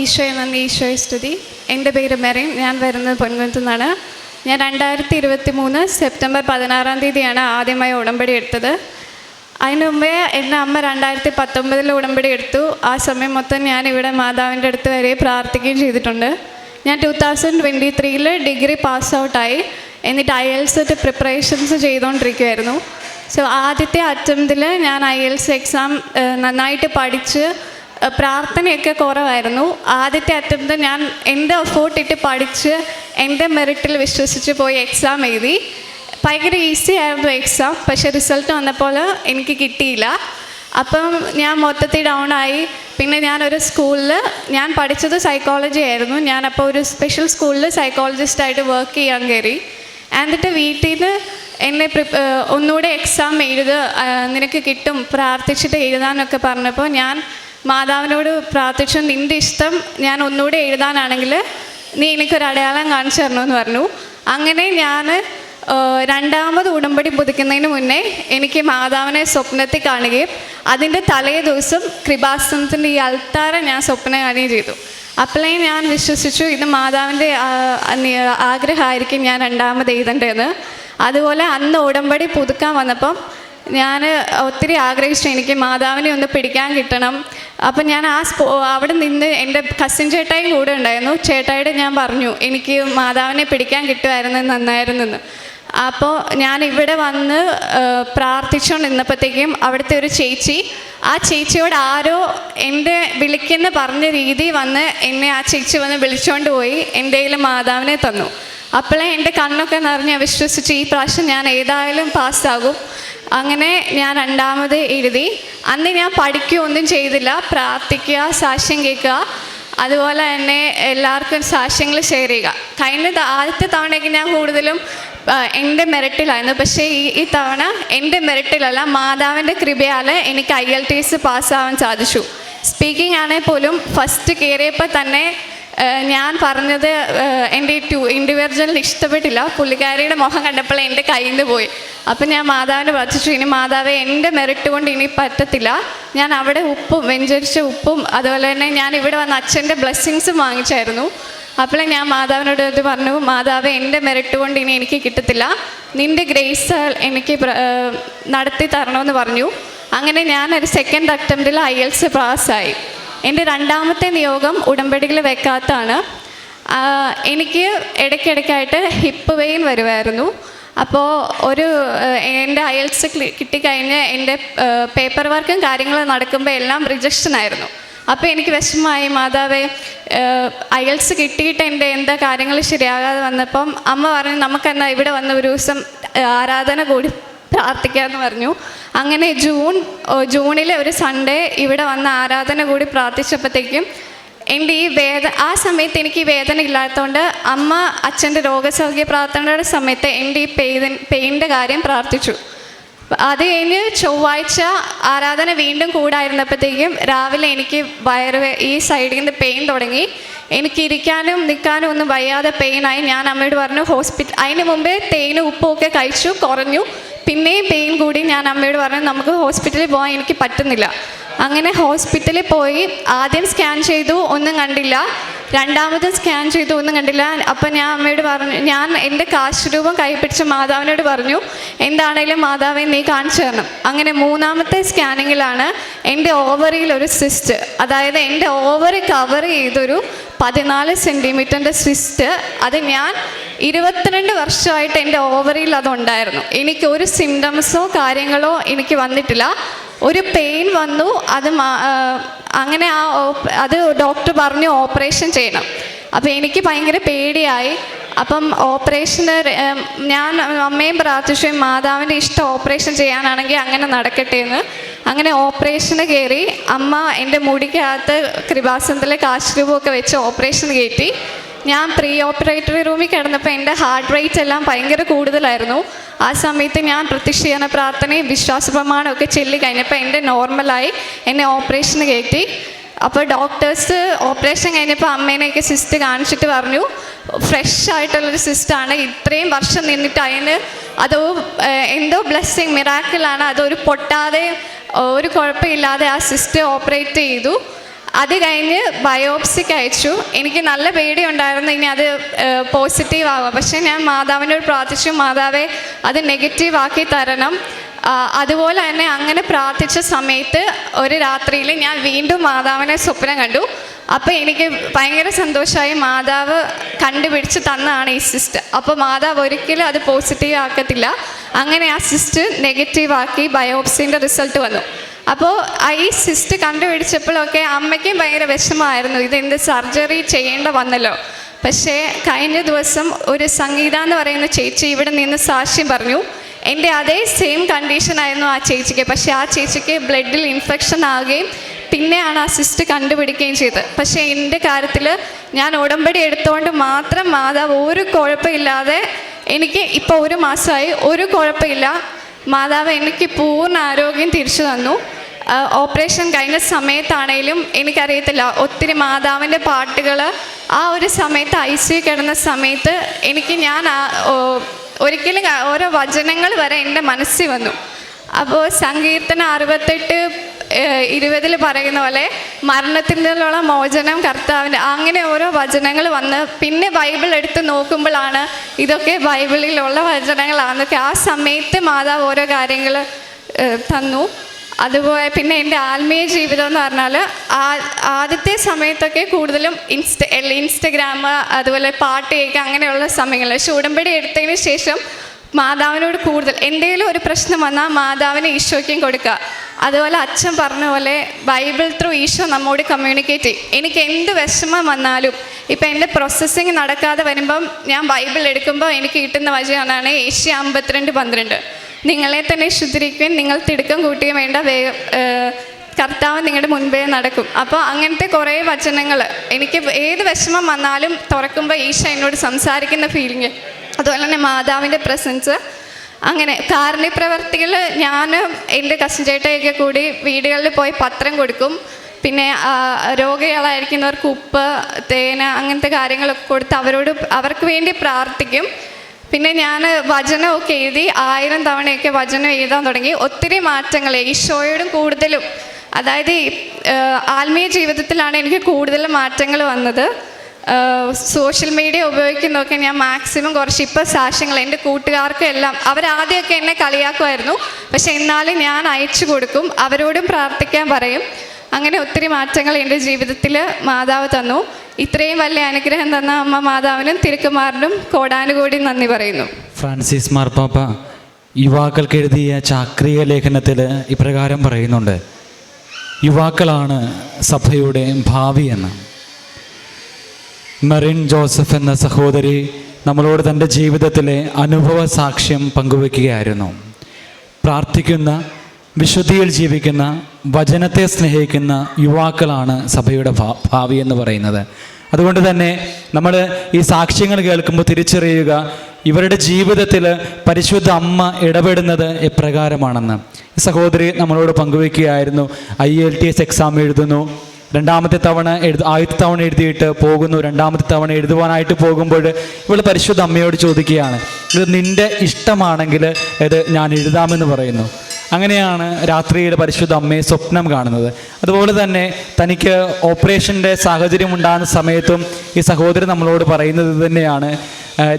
ഈശോയെ നന്ദി ഈശോയെ സ്തുതി. എന്റെ പേര് മെറിൻ ഞാൻ വരുന്നത് പൊൻകുന്നത്തു നിന്നാണ് ഞാൻ രണ്ടായിരത്തി ഇരുപത്തി മൂന്ന് സെപ്റ്റംബർ പതിനാറാം തീയതിയാണ് ആദ്യമായി ഉടമ്പടി എടുത്തത്. അതിന് മുമ്പേ എന്റെ അമ്മ രണ്ടായിരത്തി പത്തൊമ്പതിൽ ഉടമ്പടി എടുത്തു. ആ സമയം മൊത്തം ഞാൻ ഇവിടെ മാതാവിന്റെ അടുത്ത് വരെ പ്രാർത്ഥിക്കുകയും ചെയ്തിട്ടുണ്ട്. ഞാൻ ടു തൗസൻഡ് ട്വന്റി ത്രീയിൽ ഡിഗ്രി പാസ് ഔട്ടായി. എന്നിട്ട് ഐ എൽസ് പ്രിപ്പറേഷൻസ് ചെയ്തുകൊണ്ടിരിക്കുമായിരുന്നു സോ ആദ്യത്തെ അറ്റംപ്റ്റിൽ ഞാൻ ഐ എൽസ് എക്സാം നന്നായിട്ട് പഠിച്ച് പ്രാർത്ഥനയൊക്കെ കുറവായിരുന്നു. ആദ്യത്തെ അറ്റംപ്റ്റ് ഞാൻ എന്റെ എഫോർട്ട് ഇട്ട് പഠിച്ച് എന്റെ മെറിറ്റിൽ വിശ്വസിച്ച് പോയി എക്സാം എഴുതി. ഭയങ്കര ഈസി ആയിരുന്നു എക്സാം പക്ഷെ റിസൾട്ട് വന്നപ്പോൾ എനിക്ക് കിട്ടിയില്ല. അപ്പം ഞാൻ മൊത്തത്തിൽ ഡൗൺ ആയി. പിന്നെ ഞാനൊരു സ്കൂളിൽ ഞാൻ പഠിച്ചത് സൈക്കോളജി ആയിരുന്നു. ഞാൻ അപ്പോൾ ഒരു സ്പെഷ്യൽ സ്കൂളിൽ സൈക്കോളജിസ്റ്റായിട്ട് വർക്ക് ചെയ്യാൻ കയറി. എന്നിട്ട് വീട്ടിൽ നിന്ന് എന്നെ പ്രിപ്പ ഒന്നുകൂടെ എക്സാം എഴുതുക നിനക്ക് കിട്ടും. പ്രാർത്ഥിച്ചിട്ട് എഴുതാനൊക്കെ പറഞ്ഞപ്പോൾ ഞാൻ മാതാവിനോട് പ്രാർത്ഥിച്ചു നിന്റെ ഇഷ്ടം ഞാൻ ഒന്നുകൂടെ എഴുതാനാണെങ്കിൽ നീ എനിക്കൊരു അടയാളം കാണിച്ചു തരണമെന്ന് പറഞ്ഞു. അങ്ങനെ ഞാൻ രണ്ടാമത് ഉടമ്പടി പുതുക്കുന്നതിന് മുന്നേ എനിക്ക് മാതാവിനെ സ്വപ്നത്തിൽ കാണുകയും അതിന്റെ തലേ ദിവസം കൃപാസനത്തിന്റെ ഈ അൽത്താരം ഞാൻ സ്വപ്നം കാണുകയും ചെയ്തു. അപ്പോഴേ ഞാൻ വിശ്വസിച്ചു ഇത് മാതാവിന്റെ ആഗ്രഹമായിരിക്കും ഞാൻ രണ്ടാമത് എഴുതേണ്ടതെന്ന്. അതുപോലെ അന്ന് ഉടമ്പടി പുതുക്കാൻ വന്നപ്പം ഞാൻ ഒത്തിരി ആഗ്രഹിച്ചു എനിക്ക് മാതാവിനെ ഒന്ന് പിടിക്കാൻ കിട്ടണം. അപ്പം ഞാൻ ആ സ്പോ അവിടെ നിന്ന് എന്റെ കസിൻ ചേട്ടായും കൂടെ ഉണ്ടായിരുന്നു. ചേട്ടായിട്ട് ഞാൻ പറഞ്ഞു എനിക്ക് മാതാവിനെ പിടിക്കാൻ കിട്ടുമായിരുന്നു നന്നായിരുന്നെന്ന്. അപ്പോൾ ഞാൻ ഇവിടെ വന്ന് പ്രാർത്ഥിച്ചുകൊണ്ട് നിന്നപ്പോഴത്തേക്കും അവിടുത്തെ ഒരു ചേച്ചി ആ ചേച്ചിയോട് ആരോ എന്റെ വിളിക്കുന്ന പറഞ്ഞ രീതി വന്ന് എന്നെ ആ ചേച്ചി വന്ന് വിളിച്ചുകൊണ്ട് പോയി എന്റെ കയ്യിൽ മാതാവിനെ തന്നു. അപ്പോഴേ എന്റെ കണ്ണൊക്കെ നിറഞ്ഞ് വിശ്വസിച്ച് ഈ പ്രാവശ്യം ഞാൻ ഏതായാലും പാസ്സാകും. അങ്ങനെ ഞാൻ രണ്ടാമത് എഴുതി. അന്ന് ഞാൻ പഠിക്കുകയോ ഒന്നും ചെയ്തില്ല. പ്രാർത്ഥിക്കുക സാക്ഷ്യം കേൾക്കുക. അതുപോലെ തന്നെ എല്ലാവർക്കും സാക്ഷ്യങ്ങൾ ഷെയർ ചെയ്യുക. കഴിഞ്ഞ ആദ്യത്തെ തവണയൊക്കെ ഞാൻ കൂടുതലും എന്റെ മെറിറ്റിലായിരുന്നു. പക്ഷേ ഈ ഈ തവണ എന്റെ മെറിറ്റിലല്ല മാതാവിന്റെ കൃപയാൽ എനിക്ക് ഐ എൽ ടി എസ് പാസ്സാവാൻ സാധിച്ചു. സ്പീക്കിംഗ് ആണെങ്കിൽ പോലും ഫസ്റ്റ് കയറിയപ്പോൾ തന്നെ ഞാൻ പറഞ്ഞത് എന്റെ ടു ഇൻഡിവിജ്വലിൽ ഇഷ്ടപ്പെട്ടില്ല. പുള്ളിക്കാരിയുടെ മുഖം കണ്ടപ്പോൾ എന്റെ കയ്യിൽ നിന്ന് പോയി. അപ്പം ഞാൻ മാതാവിനെ വധിച്ചു. ഇനി മാതാവെ എന്റെ മെറിറ്റ് കൊണ്ട് ഇനി പറ്റത്തില്ല. ഞാൻ അവിടെ ഉപ്പും വെഞ്ചരിച്ച ഉപ്പും അതുപോലെ തന്നെ ഞാൻ ഇവിടെ വന്ന അച്ഛന്റെ ബ്ലെസ്സിങ്സും വാങ്ങിച്ചായിരുന്നു. അപ്പോൾ ഞാൻ മാതാവിനോട് ഇത് പറഞ്ഞു മാതാവ് എന്റെ മെറിറ്റ് കൊണ്ട് ഇനി എനിക്ക് കിട്ടത്തില്ല. നിന്റെ ഗ്രേസ് എനിക്ക് നടത്തി തരണമെന്ന് പറഞ്ഞു. അങ്ങനെ ഞാൻ ഒരു സെക്കൻഡ് അറ്റംപ്റ്റിൽ ഐ എൽസ് പാസ്സായി എന്റെ രണ്ടാമത്തെ നിയോഗം ഉടമ്പടിയിൽ വെക്കാത്താണ് എനിക്ക് ഇടയ്ക്കിടയ്ക്കായിട്ട് ഹിപ്പ് വെയിൻ വരുമായിരുന്നു അപ്പോൾ ഒരു എന്റെ അയൽസ് കിട്ടിക്കഴിഞ്ഞ് എന്റെ പേപ്പർ വർക്കും കാര്യങ്ങളും നടക്കുമ്പോൾ എല്ലാം റിജക്ഷൻ ആയിരുന്നു. അപ്പോൾ എനിക്ക് വിഷമമായി മാതാവേ അയൽസ് കിട്ടിയിട്ട് എന്റെ എന്താ കാര്യങ്ങൾ ശരിയാകാതെ വന്നപ്പം അമ്മ പറഞ്ഞു നമുക്കെന്നാ ഇവിടെ വന്ന ഒരു ദിവസം ആരാധന കൂടി പ്രാർത്ഥിക്കാമെന്ന് പറഞ്ഞു. അങ്ങനെ ജൂൺ ജൂണിലെ ഒരു സൺഡേ ഇവിടെ വന്ന ആരാധന കൂടി പ്രാർത്ഥിച്ചപ്പോഴത്തേക്കും എന്റെ ഈ വേദ ആ സമയത്ത് എനിക്ക് ഈ വേദന ഇല്ലാത്തതുകൊണ്ട് അമ്മ അച്ഛന്റെ രോഗസൗഖ്യ പ്രാർത്ഥനയുടെ സമയത്ത് എന്റെ ഈ പെയിൻ പെയിന്റെ കാര്യം പ്രാർത്ഥിച്ചു. അത് കഴിഞ്ഞ് ചൊവ്വാഴ്ച ആരാധന വീണ്ടും കൂടായിരുന്നപ്പോഴത്തേക്കും രാവിലെ എനിക്ക് വയറ് ഈ സൈഡിൽ നിന്ന് പെയിൻ തുടങ്ങി. എനിക്ക് ഇരിക്കാനും നിൽക്കാനും ഒന്നും വയ്യാതെ പെയിനായി ഞാൻ അമ്മയോട് പറഞ്ഞു ഹോസ്പിറ്റൽ അതിന് മുമ്പേ തേനും ഉപ്പും ഒക്കെ കഴിച്ചു കുറഞ്ഞു. പിന്നെയും പെയിൻ കൂടി ഞാൻ അമ്മയോട് പറഞ്ഞു നമുക്ക് ഹോസ്പിറ്റലിൽ പോകാൻ എനിക്ക് പറ്റുന്നില്ല. അങ്ങനെ ഹോസ്പിറ്റലിൽ പോയി ആദ്യം സ്കാൻ ചെയ്തു ഒന്നും കണ്ടില്ല. രണ്ടാമത് സ്കാൻ ചെയ്തു ഒന്നും കണ്ടില്ല. അപ്പം ഞാൻ അമ്മയോട് പറഞ്ഞു ഞാൻ എന്റെ കാശ് രൂപം കൈപ്പിടിച്ച് മാതാവിനോട് പറഞ്ഞു എന്താണേലും മാതാവെ നീ കാണിച്ചു തരണം. അങ്ങനെ മൂന്നാമത്തെ സ്കാനിങ്ങിലാണ് എന്റെ ഓവറിയിൽ ഒരു സിസ്റ്റ് അതായത് എന്റെ ഓവറി കവർ ചെയ്തൊരു പതിനാല് സെന്റിമീറ്ററിന്റെ സിസ്റ്റ് അത് ഞാൻ ഇരുപത്തിരണ്ട് വർഷമായിട്ട് എന്റെ ഓവറിയിൽ അതുണ്ടായിരുന്നു. എനിക്ക് ഒരു സിംറ്റംസോ കാര്യങ്ങളോ എനിക്ക് വന്നിട്ടില്ല. ഒരു പെയിൻ വന്നു. അത് അങ്ങനെ ആ അത് ഡോക്ടർ പറഞ്ഞു ഓപ്പറേഷൻ ചെയ്യണം. അപ്പോൾ എനിക്ക് ഭയങ്കര പേടിയായി. അപ്പം ഓപ്പറേഷന് ഞാൻ അമ്മയും പ്രാർത്ഥിച്ചു മാതാവിന്റെ ഇഷ്ടം ഓപ്പറേഷൻ ചെയ്യാനാണെങ്കിൽ അങ്ങനെ നടക്കട്ടെ എന്ന്. അങ്ങനെ ഓപ്പറേഷന് കയറി അമ്മ എന്റെ മുടിക്കകത്ത് കൃപാസനത്തിലെ കാശ് രൂപമൊക്കെ വെച്ച് ഓപ്പറേഷൻ കയറ്റി ഞാൻ പ്രീ ഓപ്പറേറ്ററി റൂമിൽ കിടന്നപ്പോൾ എന്റെ ഹാർട്ട് റേറ്റ് എല്ലാം ഭയങ്കര കൂടുതലായിരുന്നു. ആ സമയത്ത് ഞാൻ പ്രത്യക്ഷീകരണ പ്രാർത്ഥനയും വിശ്വാസ പ്രമാണമൊക്കെ ചൊല്ലി കഴിഞ്ഞപ്പോൾ എന്റെ നോർമലായി എന്നെ ഓപ്പറേഷന് കയറ്റി അപ്പോൾ ഡോക്ടേഴ്സ് ഓപ്പറേഷൻ കഴിഞ്ഞപ്പോൾ അമ്മേനെയൊക്കെ സിസ്റ്റ് കാണിച്ചിട്ട് പറഞ്ഞു ഫ്രഷ് ആയിട്ടുള്ളൊരു സിസ്റ്റാണ് ഇത്രയും വർഷം നിന്നിട്ട് അതിന് അതോ എന്തോ ബ്ലെസ്സിങ് മിറാക്കിളാണ് അതൊരു പൊട്ടാതെ ഒരു കുഴപ്പമില്ലാതെ ആ സിസ്റ്റ് ഓപ്പറേറ്റ് ചെയ്തു. അത് കഴിഞ്ഞ് ബയോപ്സിക്ക് അയച്ചു. എനിക്ക് നല്ല പേടിയുണ്ടായിരുന്നു. ഇനി അത് പോസിറ്റീവ് ആവുക. പക്ഷേ ഞാൻ മാതാവിനോട് പ്രാർത്ഥിച്ചു. മാതാവെ അത് നെഗറ്റീവ് ആക്കി തരണം. അതുപോലെ തന്നെ അങ്ങനെ പ്രാർത്ഥിച്ച സമയത്ത് ഒരു രാത്രിയിൽ ഞാൻ വീണ്ടും മാതാവിനെ സ്വപ്നം കണ്ടു. അപ്പോൾ എനിക്ക് ഭയങ്കര സന്തോഷമായി മാതാവ് കണ്ടുപിടിച്ച് തന്നാണ് ഈ സിസ്റ്റ് അപ്പോൾ മാതാവ് ഒരിക്കലും അത് പോസിറ്റീവ് ആക്കത്തില്ല. അങ്ങനെ ആ സിസ്റ്റ് നെഗറ്റീവ് ആക്കി ബയോപ്സിന്റെ റിസൾട്ട് വന്നു. അപ്പോൾ ഈ സിസ്റ്റ് കണ്ടുപിടിച്ചപ്പോഴൊക്കെ അമ്മയ്ക്കും ഭയങ്കര വിഷമമായിരുന്നു ഇതെന്ത് സർജറി ചെയ്യേണ്ട വന്നല്ലോ? പക്ഷേ കഴിഞ്ഞ ദിവസം ഒരു സംഗീത എന്ന് പറയുന്ന ചേച്ചി ഇവിടെ നിന്ന് സാക്ഷ്യം പറഞ്ഞു എന്റെ അതേ സെയിം കണ്ടീഷനായിരുന്നു ആ ചേച്ചിക്ക് പക്ഷേ ആ ചേച്ചിക്ക് ബ്ലഡിൽ ഇൻഫെക്ഷൻ ആവുകയും പിന്നെയാണ് ആ സിസ്റ്റ് കണ്ടുപിടിക്കുകയും ചെയ്തത്. പക്ഷേ എന്റെ കാര്യത്തിൽ ഞാൻ ഉടമ്പടി എടുത്തുകൊണ്ട് മാത്രം മാതാവ് ഒരു കുഴപ്പമില്ലാതെ എനിക്ക് ഇപ്പോൾ ഒരു മാസമായി ഒരു കുഴപ്പമില്ല. മാതാവ് എനിക്ക് പൂർണ ആരോഗ്യം തിരിച്ചു തന്നു. ഓപ്പറേഷൻ കഴിഞ്ഞ സമയത്താണേലും എനിക്കറിയത്തില്ല ഒത്തിരി മാതാവിന്റെ പാട്ടുകൾ ആ ഒരു സമയത്ത് ഐ സി കിടന്ന സമയത്ത് എനിക്ക് ഞാൻ ഒരിക്കലും ഓരോ വചനങ്ങൾ വരെ എന്റെ മനസ്സിൽ വന്നു. അപ്പോൾ സങ്കീർത്തന അറുപത്തെട്ട് ഇരുപതിൽ പറയുന്ന പോലെ മരണത്തിൽ നിന്നുള്ള മോചനം കർത്താവിന്റെ അങ്ങനെ ഓരോ വചനങ്ങൾ വന്ന് പിന്നെ ബൈബിൾ എടുത്ത് നോക്കുമ്പോഴാണ് ഇതൊക്കെ ബൈബിളിലുള്ള വചനങ്ങളാണെന്നൊക്കെ ആ സമയത്ത് മാതാവ് ഓരോ കാര്യങ്ങൾ തന്നു. അതുപോലെ പിന്നെ എന്റെ ആത്മീയ ജീവിതം എന്ന് പറഞ്ഞാൽ ആദ്യത്തെ സമയത്തൊക്കെ കൂടുതലും ഇൻസ്റ്റ ഇൻസ്റ്റഗ്രാം അതുപോലെ പാട്ട് കേൾക്കുക അങ്ങനെയുള്ള സമയങ്ങളിൽ പക്ഷെ ഉടമ്പടി എടുത്തതിന് ശേഷം മാതാവിനോട് കൂടുതൽ എന്തെങ്കിലും ഒരു പ്രശ്നം വന്നാൽ മാതാവിന് ഈശോയ്ക്കും കൊടുക്കുക. അതുപോലെ അച്ഛൻ പറഞ്ഞ പോലെ ബൈബിൾ ത്രൂ ഈശോ നമ്മോട് കമ്മ്യൂണിക്കേറ്റ് ചെയ്യും. എനിക്ക് എന്ത് വിഷമം വന്നാലും ഇപ്പം എന്റെ പ്രോസസ്സിങ് നടക്കാതെ വരുമ്പം ഞാൻ ബൈബിൾ എടുക്കുമ്പോൾ എനിക്ക് കിട്ടുന്ന വചനമാണ് ഏഷ്യ അമ്പത്തിരണ്ട് പന്ത്രണ്ട്. നിങ്ങളെ തന്നെ ശുദ്ധരിക്കുകയും നിങ്ങൾ തിടുക്കം കൂട്ടുകയും വേണ്ട വേഗം കർത്താവ് നിങ്ങളുടെ മുൻപേ നടക്കും. അപ്പോൾ അങ്ങനത്തെ കുറേ വചനങ്ങൾ എനിക്ക് ഏത് വിഷമം വന്നാലും തുറക്കുമ്പോൾ ഈശ എന്നോട് സംസാരിക്കുന്ന ഫീലിംഗ് അതുപോലെ തന്നെ മാതാവിന്റെ പ്രസൻസ് അങ്ങനെ കാരുണ്യ പ്രവർത്തികൾ ഞാൻ എന്റെ കസിൻ ചേട്ടയൊക്കെ കൂടി വീടുകളിൽ പോയി പത്രം കൊടുക്കും. പിന്നെ രോഗികളായിരിക്കുന്നവർക്ക് ഉപ്പ് തേന അങ്ങനത്തെ കാര്യങ്ങളൊക്കെ കൊടുത്ത് അവരോട് അവർക്ക് വേണ്ടി പ്രാർത്ഥിക്കും. പിന്നെ ഞാൻ വചനമൊക്കെ എഴുതി ആയിരം തവണയൊക്കെ വചനം എഴുതാൻ തുടങ്ങി. ഒത്തിരി മാറ്റങ്ങൾ ഈശോയോടും കൂടുതലും അതായത് ആത്മീയ ജീവിതത്തിലാണ് എനിക്ക് കൂടുതൽ മാറ്റങ്ങൾ വന്നത്. സോഷ്യൽ മീഡിയ ഉപയോഗിക്കുന്നതൊക്കെ ഞാൻ മാക്സിമം കുറച്ച് ഇപ്പോൾ സാക്ഷ്യങ്ങൾ എന്റെ കൂട്ടുകാർക്കും എല്ലാം അവരാദ്യമൊക്കെ എന്നെ കളിയാക്കുമായിരുന്നു. പക്ഷെ എന്നാലും ഞാൻ അയച്ചു കൊടുക്കും അവരോടും പ്രാർത്ഥിക്കാൻ പറയും. അങ്ങനെ ഒത്തിരി മാറ്റങ്ങൾ എന്റെ ജീവിതത്തിൽ മാതാവ് തന്നു. ഇത്രയും വലിയ അനുഗ്രഹം തന്ന അമ്മ മാതാവിനും തിരുക്കുമാറിനും കോടാനുകൂടി നന്ദി പറയുന്നു. ഫ്രാൻസിസ് മാർപ്പാപ്പ യുവാക്കൾക്ക് എഴുതിയ ചാക്രിക ലേഖനത്തിൽ ഇപ്രകാരം പറയുന്നുണ്ട്. യുവാക്കളാണ് സഭയുടെ ഭാവി എന്ന്. മെറിൻ ജോസഫ് എന്ന സഹോദരി നമ്മളോട് തന്റെ ജീവിതത്തിലെ അനുഭവ സാക്ഷ്യം പങ്കുവെക്കുകയായിരുന്നു. പ്രാർത്ഥിക്കുന്ന വിശുദ്ധിയിൽ ജീവിക്കുന്ന വചനത്തെ സ്നേഹിക്കുന്ന യുവാക്കളാണ് സഭയുടെ ഭാവി എന്ന് പറയുന്നത്. അതുകൊണ്ട് തന്നെ നമ്മൾ ഈ സാക്ഷ്യങ്ങൾ കേൾക്കുമ്പോൾ തിരിച്ചറിയുക ഇവരുടെ ജീവിതത്തിൽ പരിശുദ്ധ അമ്മ ഇടപെടുന്നത് എപ്രകാരമാണെന്ന്. സഹോദരി നമ്മളോട് പങ്കുവെക്കുകയായിരുന്നു I L T S exam എഴുതുന്നു. രണ്ടാമത്തെ തവണ എഴുത ആദ്യത്തെ തവണ എഴുതിയിട്ട് പോകുന്നു. രണ്ടാമത്തെ തവണ എഴുതുവാനായിട്ട് പോകുമ്പോൾ ഇവൾ പരിശുദ്ധ അമ്മയോട് ചോദിക്കുകയാണ് ഇത് നിന്റെ ഇഷ്ടമാണെങ്കിൽ ഇത് ഞാൻ എഴുതാമെന്ന് പറയുന്നു. അങ്ങനെയാണ് രാത്രിയിൽ പരിശുദ്ധ അമ്മയെ സ്വപ്നം കാണുന്നത്. അതുപോലെ തന്നെ തനിക്ക് ഓപ്പറേഷന്റെ സാഹചര്യം ഉണ്ടാകുന്ന സമയത്തും ഈ സഹോദരൻ നമ്മളോട് പറയുന്നത് തന്നെയാണ്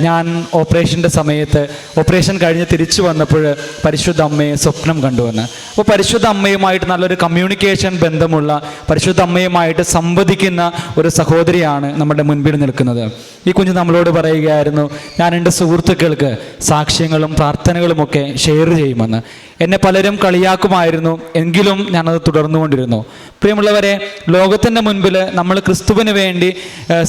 ഞാൻ ഓപ്പറേഷന്റെ സമയത്ത് ഓപ്പറേഷൻ കഴിഞ്ഞ് തിരിച്ചു വന്നപ്പോൾ പരിശുദ്ധ അമ്മയെ സ്വപ്നം കണ്ടുവന്ന് അപ്പോൾ പരിശുദ്ധ അമ്മയുമായിട്ട് നല്ലൊരു കമ്മ്യൂണിക്കേഷൻ ബന്ധമുള്ള പരിശുദ്ധ അമ്മയുമായിട്ട് സംവദിക്കുന്ന ഒരു സഹോദരിയാണ് നമ്മുടെ മുൻപിൽ നിൽക്കുന്നത്. ഈ കുഞ്ഞ് നമ്മളോട് പറയുകയായിരുന്നു ഞാൻ എന്റെ സുഹൃത്തുക്കൾക്ക് സാക്ഷ്യങ്ങളും പ്രാർത്ഥനകളുമൊക്കെ ഷെയർ ചെയ്യുമെന്ന്. എന്നെ പലരും കളിയാക്കുമായിരുന്നു എങ്കിലും ഞാനത് തുടർന്നുകൊണ്ടിരുന്നു. പ്രിയമുള്ളവരെ ലോകത്തിന്റെ മുൻപിൽ നമ്മൾ ക്രിസ്തുവിന് വേണ്ടി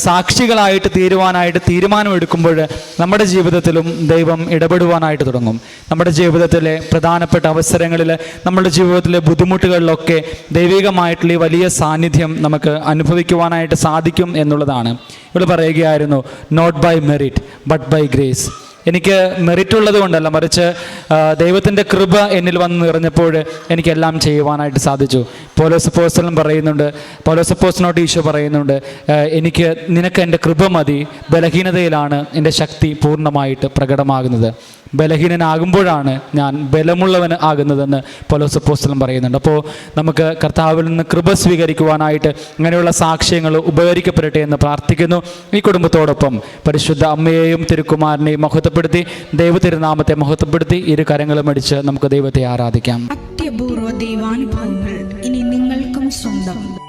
സാക്ഷികളായിട്ട് തീരുവാനായിട്ട് തീരുമാനമെടുക്കുമ്പോൾ നമ്മുടെ ജീവിതത്തിലും ദൈവം ഇടപെടുവാനായിട്ട് തുടങ്ങും. നമ്മുടെ ജീവിതത്തിലെ പ്രധാനപ്പെട്ട അവസരങ്ങളിൽ നമ്മുടെ ജീവിതത്തിലെ ബുദ്ധിമുട്ടുകളിലൊക്കെ ദൈവികമായിട്ടുള്ള ഈ വലിയ സാന്നിധ്യം നമുക്ക് അനുഭവിക്കുവാനായിട്ട് സാധിക്കും എന്നുള്ളതാണ്. ഇവിടെ പറയുകയായിരുന്നു not by merit but by grace എനിക്ക് മെറിറ്റ് ഉള്ളത് കൊണ്ടല്ല മറിച്ച് ദൈവത്തിന്റെ കൃപ എന്നിൽ വന്ന് നിറഞ്ഞപ്പോൾ എനിക്കെല്ലാം ചെയ്യുവാനായിട്ട് സാധിച്ചു. പോലോസപ്പോസ്റ്റലും പറയുന്നുണ്ട് പോലോസപ്പോസിനോട് ഈശോ പറയുന്നുണ്ട് എനിക്ക് നിനക്ക് എന്റെ കൃപ മതി ബലഹീനതയിലാണ് എന്റെ ശക്തി പൂർണമായിട്ട് പ്രകടമാകുന്നത്. ബലഹീനനാകുമ്പോഴാണ് ഞാൻ ബലമുള്ളവൻ ആകുന്നതെന്ന് പൊലോസപ്പോസ്റ്റലും പറയുന്നുണ്ട്. അപ്പോൾ നമുക്ക് കർത്താവിൽ നിന്ന് കൃപ സ്വീകരിക്കുവാനായിട്ട് ഇങ്ങനെയുള്ള സാക്ഷ്യങ്ങൾ ഉപകരിക്കപ്പെടട്ടെ എന്ന് പ്രാർത്ഥിക്കുന്നു. ഈ കുടുംബത്തോടൊപ്പം പരിശുദ്ധ അമ്മയെയും തിരുക്കുമാരനെയും മഹത്വപ്പെടുത്തി ദൈവ തിരുനാമത്തെ മഹത്വപ്പെടുത്തി ഇരു കരങ്ങളും അടിച്ച് നമുക്ക് ദൈവത്തെ ആരാധിക്കാം. അത്യപൂർവ ദൈവാനുഭവങ്ങൾ ഇനി നിങ്ങൾക്കും സ്വന്തം.